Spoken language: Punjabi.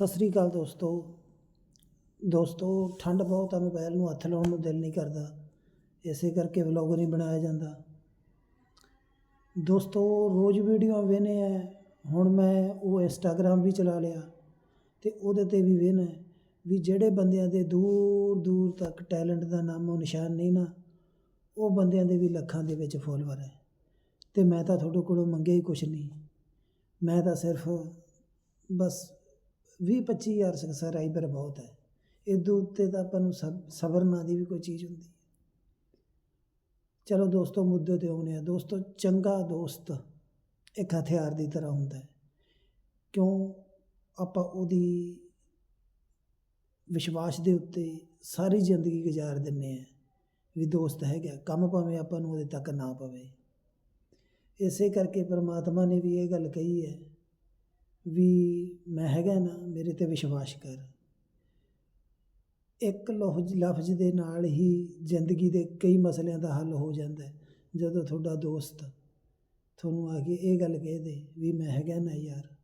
ਸਤਿ ਸ੍ਰੀ ਅਕਾਲ ਦੋਸਤੋ। ਦੋਸਤੋ, ਠੰਡ ਬਹੁਤ ਆ ਮੋਬਾਈਲ ਨੂੰ ਹੱਥ ਲਾਉਣ ਨੂੰ ਦਿਲ ਨਹੀਂ ਕਰਦਾ। ਇਸੇ ਕਰਕੇ ਵਲੌਗ ਨਹੀਂ ਬਣਾਇਆ ਜਾਂਦਾ। ਦੋਸਤੋ, ਰੋਜ਼ ਵੀਡੀਓ ਵੇਨੇ ਆ। ਹੁਣ ਮੈਂ ਉਹ ਇੰਸਟਾਗ੍ਰਾਮ ਵੀ ਚਲਾ ਲਿਆ ਤੇ ਉਹਦੇ ਤੇ ਵੀ ਵੇਨਾ ਵੀ ਜਿਹੜੇ ਬੰਦਿਆਂ ਦੇ ਦੂਰ ਦੂਰ ਤੱਕ ਟੈਲੈਂਟ ਦਾ ਨਾਮੋ ਨਿਸ਼ਾਨ ਨਹੀਂ ਨਾ, ਉਹ ਬੰਦਿਆਂ ਦੇ ਵੀ ਲੱਖਾਂ ਦੇ ਵਿੱਚ ਫੋਲੋਵਰ ਹੈ। ਤੇ ਮੈਂ ਤਾਂ ਤੁਹਾਡੇ ਕੋਲੋਂ ਮੰਗਿਆ ਹੀ ਕੁਛ ਨਹੀਂ। ਮੈਂ ਤਾਂ ਸਿਰਫ ਬਸ ਵੀਹ ਪੱਚੀ ਹਜ਼ਾਰ ਰਾਈਬਰ ਬਹੁਤ ਹੈ। ਇਹਦੇ ਉੱਤੇ ਤਾਂ ਆਪਾਂ ਨੂੰ ਸਬ ਸਬਰ ਨਾ ਦੀ ਵੀ ਕੋਈ ਚੀਜ਼ ਹੁੰਦੀ ਚਲੋ ਦੋਸਤੋ, ਮੁੱਦੇ ਤੇ ਆਉਂਦੇ ਆ ਦੋਸਤੋ, ਚੰਗਾ ਦੋਸਤ ਇੱਕ ਹਥਿਆਰ ਦੀ ਤਰ੍ਹਾਂ ਹੁੰਦਾ ਹੈ। ਕਿਉਂ? ਆਪਾਂ ਉਹਦੀ ਵਿਸ਼ਵਾਸ ਦੇ ਉੱਤੇ ਸਾਰੀ ਜ਼ਿੰਦਗੀ ਗੁਜ਼ਾਰ ਦਿੰਨੇ ਆ ਵੀ ਦੋਸਤ ਹੈਗਾ। ਕੰਮ ਭਾਵੇਂ ਆਪਾਂ ਨੂੰ ਉਹਦੇ ਤੱਕ ਨਾ ਪਵੇ। ਇਸੇ ਕਰਕੇ ਪਰਮਾਤਮਾ ਨੇ ਵੀ ਇਹ ਗੱਲ ਕਹੀ ਹੈ ਵੀ ਮੈਂ ਹੈਗਾ ਨਾ, ਮੇਰੇ ਤੇ ਵਿਸ਼ਵਾਸ ਕਰ। ਇੱਕ ਲਫ਼ਜ਼ ਲਫ਼ਜ਼ ਦੇ ਨਾਲ ਹੀ ਜ਼ਿੰਦਗੀ ਦੇ ਕਈ ਮਸਲਿਆਂ ਦਾ ਹੱਲ ਹੋ ਜਾਂਦਾ ਹੈ। ਜਦੋਂ ਤੁਹਾਡਾ ਦੋਸਤ ਤੁਹਾਨੂੰ ਆ ਕੇ ਇਹ ਗੱਲ ਕਹਿ ਦੇ ਵੀ ਮੈਂ ਹੈਗਾ ਨਾ ਯਾਰ